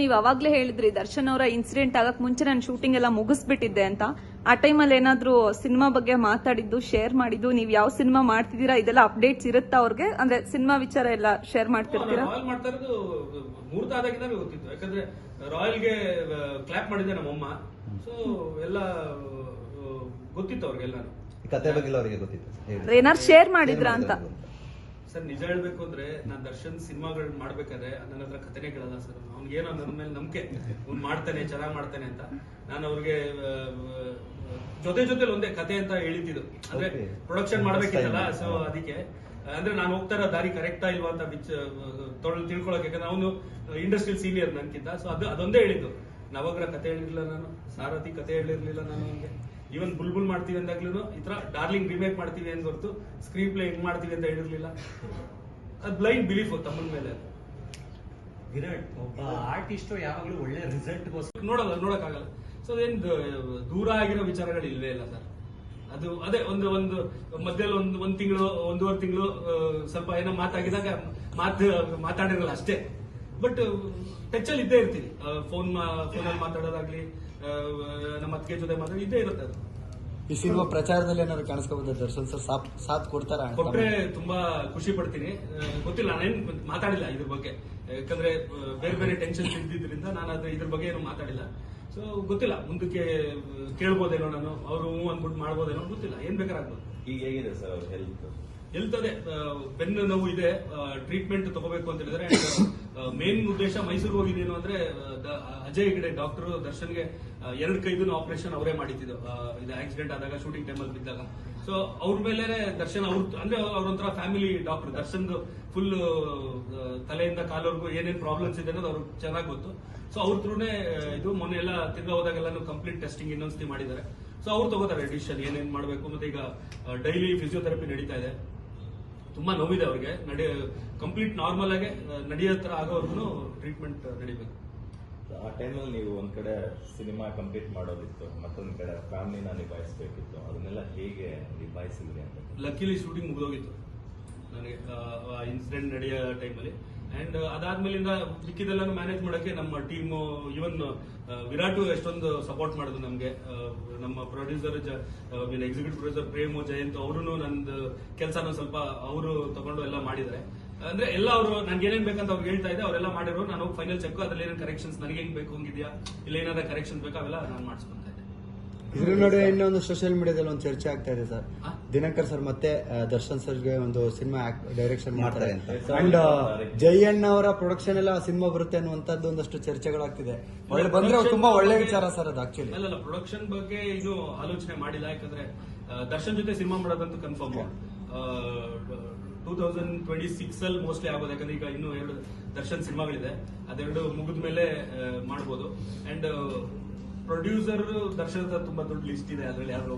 ನೀವ್ ಅವಾಗ್ಲೇ ಹೇಳಿದ್ರಿ ದರ್ಶನ್ ಅವರ ಇನ್ಸಿಡೆಂಟ್ ಆಗಕ್ ಮುಂಚೆ ನಾನು ಶೂಟಿಂಗ್ ಎಲ್ಲ ಮುಗಿಸ್ಬಿಟ್ಟಿದ್ದೆ ಅಂತ. ಆ ಟೈಮಲ್ಲಿ ಏನಾದ್ರೂ ಸಿನಿಮಾ ಬಗ್ಗೆ ಮಾತಾಡಿದ್ದು ಶೇರ್ ಮಾಡಿದ್ದು ನೀವ್ ಯಾವ ಸಿನಿಮಾ ಮಾಡ್ತಿದ್ದೀರಾ ಇದೆಲ್ಲ ಅಪ್ಡೇಟ್ಸ್ ಇರುತ್ತಾ ಅವ್ರಿಗೆ? ಅಂದ್ರೆ ಸಿನಿಮಾ ವಿಚಾರ ಎಲ್ಲ ಶೇರ್ ಮಾಡ್ತಿರ್ತೀರಾ? ರಾಯಲ್ ಮಾಡ್ತಾ ಇರೋದು ಮುಹೂರ್ತ ಆದಾಗಿಂದಾನೆ ಗೊತ್ತಿತ್ತು. ಯಾಕಂದ್ರೆ ರಾಯಲ್ಗೆ ಕ್ಲಾಪ್ ಮಾಡಿದ್ದೆ ನಮ್ಮಮ್ಮ ಸೊ ಎಲ್ಲ ಗೊತ್ತಿತ್ತು ಅವ್ರಿಗೆಲ್ಲ ಕತೆ ಬಗ್ಗೆ ಅವರಿಗೆ ಗೊತ್ತಿತ್ತು. ಏನಾರು ಶೇರ್ ಮಾಡಿದ್ರಾ ಅಂತ? ಸರ್ ನಿಜ ಹೇಳ್ಬೇಕು ಅಂದ್ರೆ ನಾನ್ ದರ್ಶನ್ ಸಿನಿಮಾಗಳು ಮಾಡ್ಬೇಕಾದ್ರೆ ನನ್ನ ಹತ್ರ ಕಥೆನೇ ಕೇಳಲ್ಲ ಸರ್. ಅವ್ನಿಗೇನೋ ನನ್ನ ಮೇಲೆ ನಂಬಿಕೆ. ಅವ್ನು ಮಾಡ್ತಾನೆ ಚೆನ್ನಾಗ್ ಮಾಡ್ತಾನೆ ಅಂತ. ನಾನು ಅವ್ರಿಗೆ ಜೊತೆ ಜೊತೆಲಿ ಒಂದೇ ಕತೆ ಅಂತ ಹೇಳಿದ್ದು. ಅಂದ್ರೆ. ಪ್ರೊಡಕ್ಷನ್ ಮಾಡ್ಬೇಕಿತ್ತಲ್ಲ ಸೊ. ಅದಕ್ಕೆ. ಅಂದ್ರೆ ನಾನು ಹೋಗ್ತಾ ಇರೋ ದಾರಿ ಕರೆಕ್ಟಾ ಇಲ್ವಾ ಅಂತ ಬಿಚ್ಚ ತೊಳ್ ತಿಳ್ಕೊಳಕ್ ಯಾಕಂದ್ರೆ ಅವನು ಇಂಡಸ್ಟ್ರಿಯಲ್ ಸೀನಿಯರ್ ನನ್ಕಿಂತ. ಸೊ ಅದು ಅದೊಂದೇ ಹೇಳಿದ್ದು. ನವಗ್ರ ಕತೆ ಹೇಳಿರ್ಲಿಲ್ಲ ನಾನು. ಸಾರಥಿ ಕತೆ ಹೇಳಿರ್ಲಿಲ್ಲ ನಾನು ಅವನಿಗೆ. ಈವನ್ ಬುಲ್ಬುಲ್ ಮಾಡ್ತೀವಿ ಅಂದಾಗ್ಲೂ ಈ ತರ ಡಾರ್ಲಿಂಗ್ ರಿಮೇಕ್ ಮಾಡ್ತೀವಿ ಅಂತ ಹೊರತು ಸ್ಕ್ರೀನ್ ಪ್ಲೇ ಹೆಂಗ್ ಮಾಡ್ತೀವಿ ಅಂತ ಹೇಳಿರ್ಲಿಲ್ಲ. ಅದು ಬ್ಲೈಂಡ್ ಬಿಲೀಫ್ ತಮ್ಮನ ಮೇಲೆ ವಿರಾಟ್ ಒಬ್ಬ ಆರ್ಟಿಸ್ಟ್ ಯಾವಾಗಲೂ ಒಳ್ಳೆ ರಿಸಲ್ಟ್ ನೋಡಲ್ಲ ನೋಡಕ್ಕಾಗಲ್ಲ. ಸೊ ಅದೇನ್ ದೂರ ಆಗಿರೋ ವಿಚಾರಗಳು ಇಲ್ವೇ ಇಲ್ಲ ಸರ್. ಅದು ಅದೇ ಒಂದು ಒಂದು ಮಧ್ಯದಲ್ಲಿ ಒಂದು ಒಂದ್ ತಿಂಗಳು ಒಂದೂವರೆ ತಿಂಗಳು ಸ್ವಲ್ಪ ಏನೋ ಮಾತಾಗಿದಾಗ ಮಾತು ಮಾತಾಡಿರಲ್ಲ ಅಷ್ಟೇ. ಬಟ್ ಟಚ್ ಅಲ್ಲಿ ಇದ್ದೇ ಇರ್ತೀವಿ. ಫೋನ್ ಫೋನಲ್ಲಿ ಮಾತಾಡೋದಾಗ್ಲಿ ನಮ್ಮ ಅತ್ತಿಗೆ ಜೊತೆ ಮಾತಾಡಿ ಇದ್ದೇ ಇರುತ್ತೆ ಅದು. ಈ ಸಿನಿಮಾ ಪ್ರಚಾರದಲ್ಲಿ ಏನಾದ್ರು ಕಾಣಿಸ್ಕೋಬೋದ ದರ್ಶನ್ ಸರ್? ಸಾಥ್ ಸಾಥ್ ಕೊಡ್ತಾರ ಕೊಟ್ರೆ ತುಂಬಾ ಖುಷಿ ಪಡ್ತೀನಿ. ಗೊತ್ತಿಲ್ಲ ನಾನೇನ್ ಮಾತಾಡಿಲ್ಲ ಇದ್ರ ಬಗ್ಗೆ. ಯಾಕಂದ್ರೆ ಬೇರೆ ಬೇರೆ ಟೆನ್ಷನ್ ಇದ್ದಿದ್ರಿಂದ ನಾನು ಅದ್ರ ಇದ್ರ ಬಗ್ಗೆ ಏನು ಮಾತಾಡಿಲ್ಲ. ಸೊ ಗೊತ್ತಿಲ್ಲ ಮುಂದಕ್ಕೆ ಕೇಳ್ಬೋದೇನೋ ನಾನು ಅವರು ಹ್ಞೂ ಅಂದ್ಬಿಟ್ಟು ಮಾಡ್ಬೋದೇನೋ ಗೊತ್ತಿಲ್ಲ ಏನ್ ಬೇಕಾಗ್ಬೋದು ಈಗ ಹೇಗಿದೆ ಸರ್ ಅವ್ರ ಹೆಲ್ತ್ ಅದೇ ಬೆನ್ನು ನೋವು ಇದೆ ಟ್ರೀಟ್ಮೆಂಟ್ ತಗೋಬೇಕು ಅಂತ ಹೇಳಿದ್ರೆ ಮೇನ್ ಉದ್ದೇಶ ಮೈಸೂರು ಹೋಗಿದ್ದೇನು ಅಂದ್ರೆ ಅಜಯ್ ಹೆಗಡೆ ಡಾಕ್ಟರ್ ದರ್ಶನ್ಗೆ ಎರಡು ಎರಡ್ ಕೈದು ಆಪರೇಷನ್ ಅವರೇ ಮಾಡಿದ್ದು ಇದು ಆಕ್ಸಿಡೆಂಟ್ ಆದಾಗ ಶೂಟಿಂಗ್ ಟೈಮಲ್ಲಿ ಬಿದ್ದಾಗ. ಸೊ ಅವ್ರ ಮೇಲೆ ದರ್ಶನ್ ಅವ್ರ, ಅಂದ್ರೆ ಅವ್ರೊಂಥರ ಫ್ಯಾಮಿಲಿ ಡಾಕ್ಟರ್ ದರ್ಶನ್ ಫುಲ್ ತಲೆಯಿಂದ ಕಾಲವರೆಗೂ ಏನೇನು ಪ್ರಾಬ್ಲಮ್ಸ್ ಇದೆ ಅನ್ನೋದು ಅವ್ರಿಗೆ ಚೆನ್ನಾಗಿ ಗೊತ್ತು. ಸೊ ಅವ್ರ ತ್ರೂನೇ ಇದು ಮೊನ್ನೆ ಎಲ್ಲ ತಿರ್ಗಾ ಹೋದಾಗೆಲ್ಲ ಕಂಪ್ಲೀಟ್ ಟೆಸ್ಟಿಂಗ್ ಇನ್ನೊಂದ್ಸತಿ ಮಾಡಿದ್ದಾರೆ. ಸೊ ಅವ್ರು ತಗೋತಾರೆ ಡಿಸಿಷನ್ ಏನೇನು ಮಾಡಬೇಕು ಮತ್ತೆ ಈಗ ಡೈಲಿ ಫಿಸಿಯೋಥೆರಪಿ ನಡೀತಾ ಇದೆ. ತುಂಬಾ ನೋವಿದೆ ಅವ್ರಿಗೆ. ನಡೆ ಕಂಪ್ಲೀಟ್ ನಾರ್ಮಲ್ ಆಗಿ ನಡೆಯೋ ತರ ಆಗೋವರೆಗೂ ಟ್ರೀಟ್ಮೆಂಟ್ ನಡಿಬೇಕು. ಆ ಟೈಮಲ್ಲಿ ನೀವು ಒಂದ್ ಕಡೆ ಸಿನಿಮಾ ಕಂಪ್ಲೀಟ್ ಮಾಡೋದಿತ್ತು ಮತ್ತೊಂದ್ ಕಡೆ ಫ್ಯಾಮಿಲಿನ ನಿಭಾಯಿಸ್ಬೇಕಿತ್ತು ಅದನ್ನೆಲ್ಲ ಹೇಗೆ ನಿಭಾಯಿಸಿದ್ರಿ ಅಂತ? ಲಕ್ಕಿಲಿ ಶೂಟಿಂಗ್ ಮುಗಿದೋಗಿತ್ತು. ನನಗೆ ಇನ್ಸಿಡೆಂಟ್ ನಡೆಯೋ ಟೈಮಲ್ಲಿ ಅಂಡ್ ಅದಾದ್ಮೇಲಿಂದ ಮಿಕ್ಕಿದೆಲ್ಲ ಮ್ಯಾನೇಜ್ ಮಾಡೋಕೆ ನಮ್ಮ ಟೀಮ್ ಇವನ್ ವಿರಾಟು ಎಷ್ಟೊಂದು ಸಪೋರ್ಟ್ ಮಾಡಿದ್ರು ನಮಗೆ. ನಮ್ಮ producer executive producer Premu Jayanth ಅವರು ನಂದು ಕೆಲಸನ ಸ್ವಲ್ಪ ಅವರು ತಗೊಂಡು ಎಲ್ಲ ಮಾಡಿದ್ದಾರೆ. ಅಂದ್ರೆ ಎಲ್ಲ ಅವರು, ನನ್ಗೆ ಏನೇನ್ ಬೇಕಂತ ಅವ್ರು ಹೇಳ್ತಾ ಇದ್ದೆ, ಅವರೆಲ್ಲ ಮಾಡಿರೋ ನಾನು ಫೈನಲ್ ಚೆಕ್ ಅದ್ರಲ್ಲಿ ಏನೇನು ಕರೆಕ್ಷನ್ಸ್ ನನಗೆ ಹೆಂಗ್ ಬೇಕು, ಹಂಗಿದ್ಯಾ, ಇಲ್ಲ ಏನಾದ್ರೂ ಕರೆಕ್ಷನ್ ಬೇಕಾ, ಅವೆಲ್ಲ ನಾನು ಮಾಡಿಸ್ಕೊಂತ ಇದ್ರ ನಡುವೆ ಇನ್ನೊಂದು ಸೋಷಿಯಲ್ ಮೀಡಿಯಾದಲ್ಲಿ ಒಂದು ಚರ್ಚೆ ಆಗ್ತಾ ಇದೆ ಸರ್? ದಿನಕರ್ ಸರ್ ಮತ್ತೆ ದರ್ಶನ್ ಸರ್ಗೆ ಒಂದು ಸಿನಿಮಾ ಡೈರೆಕ್ಷನ್ ಮಾಡ್ತಾರೆ ಅಂತ. ಅಂಡ್ ಜಯಣ್ಣ ಅವರ ಪ್ರೊಡಕ್ಷನ್ ಎಲ್ಲ ಸಿನಿಮಾ ಬರುತ್ತೆ ಅನ್ನುವಂಥದ್ದು ಒಂದಷ್ಟು ಚರ್ಚೆಗಳಾಗ್ತಿದೆ ಒಳ್ಳೆ ಬಂದ್ರೆ ತುಂಬಾ ಒಳ್ಳೆ ವಿಚಾರ ಸರ್ ಅದು ಆಕ್ಚುಲಿ ಅಲ್ಲ ಪ್ರೊಡಕ್ಷನ್ ಬಗ್ಗೆ ಇದು ಆಲೋಚನೆ ಮಾಡಿಲ್ಲ. ಯಾಕಂದ್ರೆ ದರ್ಶನ್ ಜೊತೆ cinema ಮಾಡೋದಂತೂ confirm two thousand twenty six ಅಲ್ಲಿ ಮೋಸ್ಟ್ಲಿ ಆಗೋದು. ಯಾಕಂದ್ರೆ ಈಗ ಇನ್ನೂ ಎರಡು ದರ್ಶನ್ ಸಿನಿಮಾಗಳಿದೆ ಅದೆರಡು ಮುಗಿದ ಮೇಲೆ ಮಾಡ್ಬೋದು. ಅಂಡ್ ಪ್ರೊಡ್ಯೂಸರ್ ದರ್ಶನ್ ತುಂಬಾ ದೊಡ್ಡ ಲಿಸ್ಟ್ ಇದೆ ಅದ್ರಲ್ಲಿ ಯಾರು